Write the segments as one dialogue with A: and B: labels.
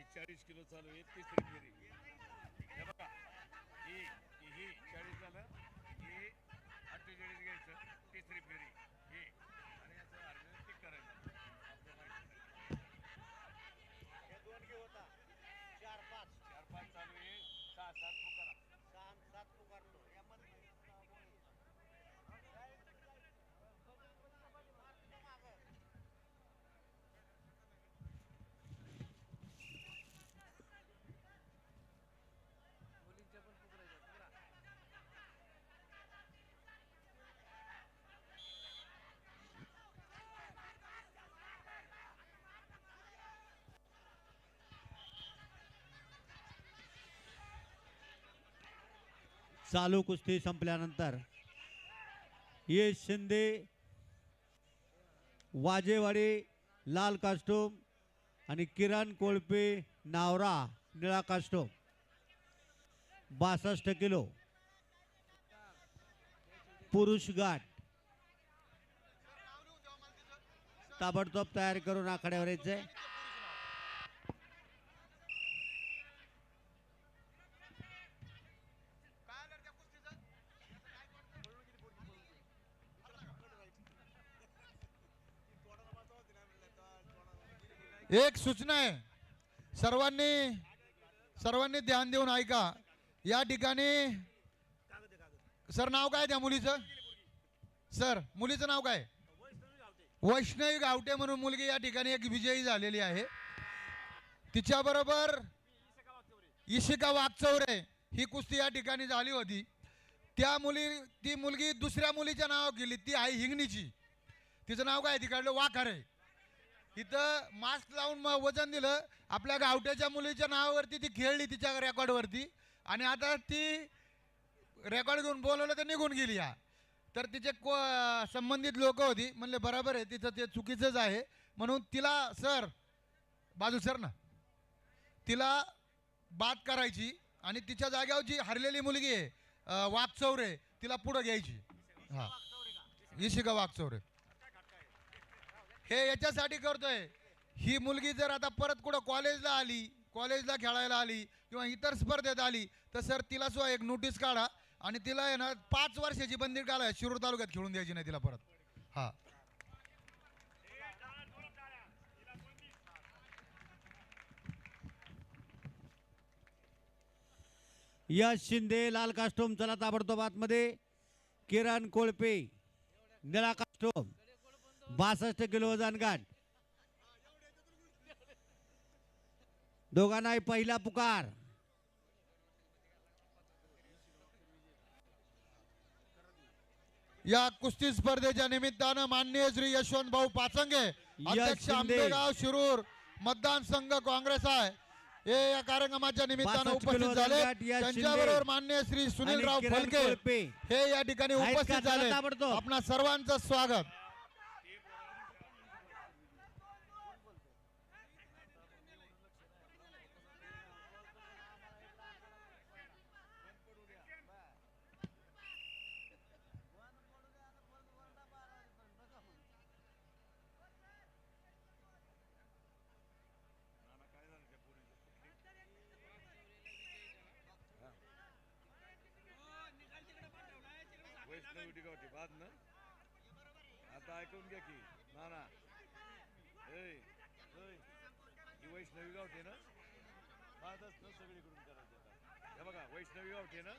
A: ही चाळीस किलो चालू आहे तिसरी फेरी हे बघा ही ही- ही चाळीस झालं ही अठ्ठेचाळीस घ्यायचं तिसरी फेरी ही आणि याचं अर्ध टिक करायचं आपलं माहिती
B: हे दोन घे होता चार पाच
A: चार पाच चालू आहे सहा सात पुकारा
B: सहा सात पुकारतो यामध्ये
C: चालू कुस्ती संपल्यानंतर. ये शिंदे वाजेवाडी लाल कास्टूम आणि किरण कोळपे नावरा निळा कास्टूम बासष्ट किलो. पुरुष गाठ. ताबडतोब तयार करून आखाड्यावर यायचंय.
D: एक सूचना आहे. सर्वांनी सर्वांनी ध्यान देऊन ऐका. या ठिकाणी सर नाव काय त्या मुलीचं? सर मुलीचं नाव काय? वैष्णवी गावटे म्हणून मुलगी या ठिकाणी एक विजयी झालेली आहे. तिच्याबरोबर इशिका वागचौरे ही कुस्ती या ठिकाणी झाली होती. त्या मुली ती मुलगी दुसऱ्या मुलीच्या नाव गेली ती आहे हिंगणीची. तिचं नाव काय तिकडलं? वाखारे. इथं मास्क लावून मग वजन दिलं. आपल्या गावट्याच्या मुलीच्या नावावरती ती खेळली तिच्या रेकॉर्डवरती. आणि आता ती रेकॉर्ड घेऊन बोलवलं तर निघून गेली या. तर तिचे को संबंधित लोक होती. म्हणले बरोबर आहे तिचं ते चुकीचंच आहे. म्हणून तिला सर बाजू सर ना. तिला बात करायची आणि तिच्या जाग्यावर जी हरलेली मुलगी आहे वाघचौरे तिला पुढं घ्यायची. हां. इशिका वाघचौरे हे याच्यासाठी करतोय. ही मुलगी जर आता परत कुठं कॉलेजला आली कॉलेजला खेळायला आली किंवा इतर स्पर्धेत आली तर सर तिला सुद्धा एक नोटीस काढा आणि तिला आहे ना पाच वर्षाची बंदी काढा शिरूर तालुक्यात खेळून द्यायची नाही तिला परत. हा.
C: यश शिंदे लाल कास्टोम चला ताबडतोब आतमध्ये. किरण कोळपे निळा कास्टोम. बासष्ट किलो वजन गाठ दोघांनाही पहिला पुकार
D: या कुस्ती स्पर्धेच्या निमित्तानं माननीय श्री यशवंत भाऊ पाचंगे अध्यक्ष
C: शिंदे.
D: आंबेगाव शिरूर मतदारसंघ काँग्रेस आहे हे या कार्यक्रमाच्या निमित्तानं
C: 62
D: उपस्थित
C: किलो
D: झाले
C: यश
D: त्यांच्याबरोबर
C: शिंदे.
D: माननीय श्री
C: आणि
D: सुनीलराव
C: किरण
D: फलके
C: कोळपे.
D: हे या ठिकाणी
C: आहेत का?
D: उपस्थित झाले
C: ताबडतोब.
D: आपणा सर्वांचं स्वागत
A: ऐकून घ्या की. ना ना ही वैष्णवी गावठी ना? बादच ना सगळीकडून करायचं आता. हे बघा वैष्णवी गावठी ना?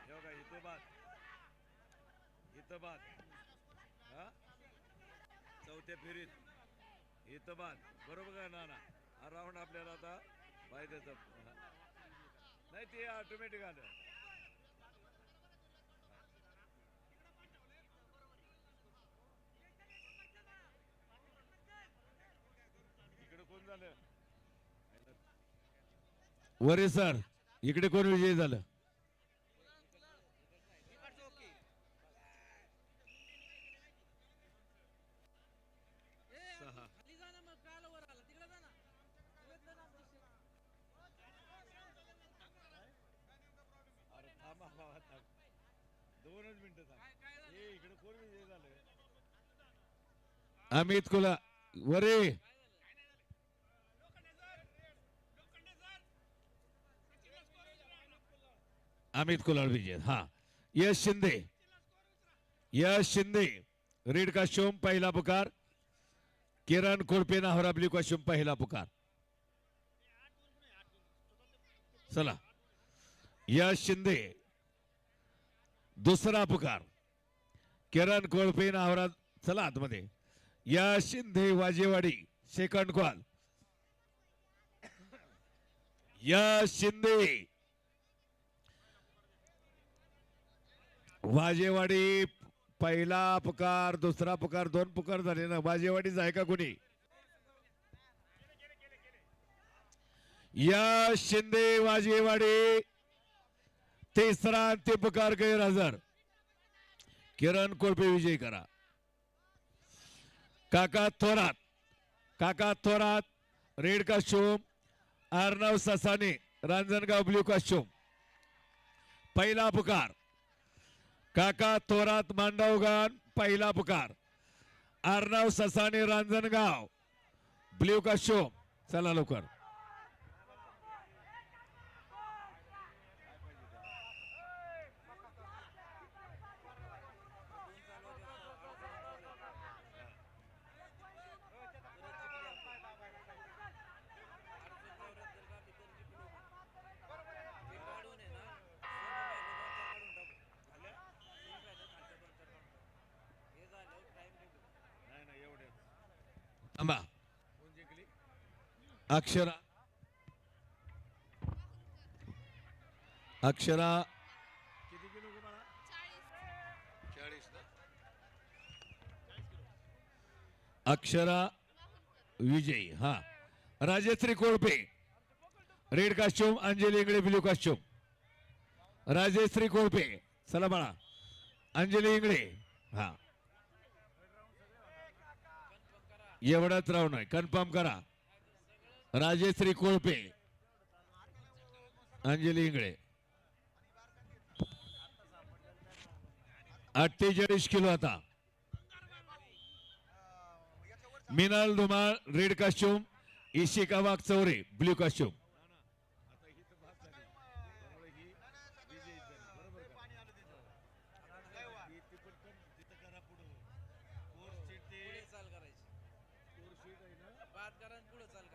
A: हे बघा इथं बाद इथं बाद हा? चौथ्या फेरीत. इथं बाद बरोबर का ना ना हा राऊंड आपल्याला आता फायद्याचा नाही ते ऑटोमॅटिक आलं इकडे कोण झालं वरे सर इकडे कोण विजयी झालं सहा अरे थांबा बाबा थांब दोनच मिनिटं वरे सर. इकडे कोण विजयी झालं? अमित कुला वरे अमित कुलाळ विजय हा. यश शिंदे. यश शिंदे. रेड काश्योम पहिला पुकार. किरण कोळपे नाहोरा ब्ल्यू काश्योम पहिला पुकार. चला. यश शिंदे. दुसरा पुकार. किरण कोळपे नाहोरा चला आतमध्ये. Yash Shinde Wajewadi second call Yash Shinde. वाजेवाडी पहिला पुकार दुसरा पुकार दोन पुकार झाले ना. वाजेवाडीच आहे का कुणी? या शिंदे वाजेवाडी. तिसरा अंतिम पुकार गैरहजर किरण कोळपे विजयी करा. काका थोरात. काका Thorat red costume Arnav Sasane Ranjangaon blue costume पहिला पुकार. काका थोरात मांडवगान पहिला पुकार. अर्णव ससाने रांजणगाव. ब्ल्यू का शो चला लवकर. थांबा. अक्षरा. अक्षरा. किती किलो चाळीस अक्षरा विजयी हा. Rajashri Kolpe red costume Anjali Ingale blue costume Rajashri Kolpe चला बाळा. अंजली इंगळे हा. एवढाच राव नाही कन्फर्म करा. राजेश्री कोळपे अंजली इंगळे. अठ्ठेचाळीस किलो आता. Minal Dhumal red costume Ishika Wagh Chaure blue costume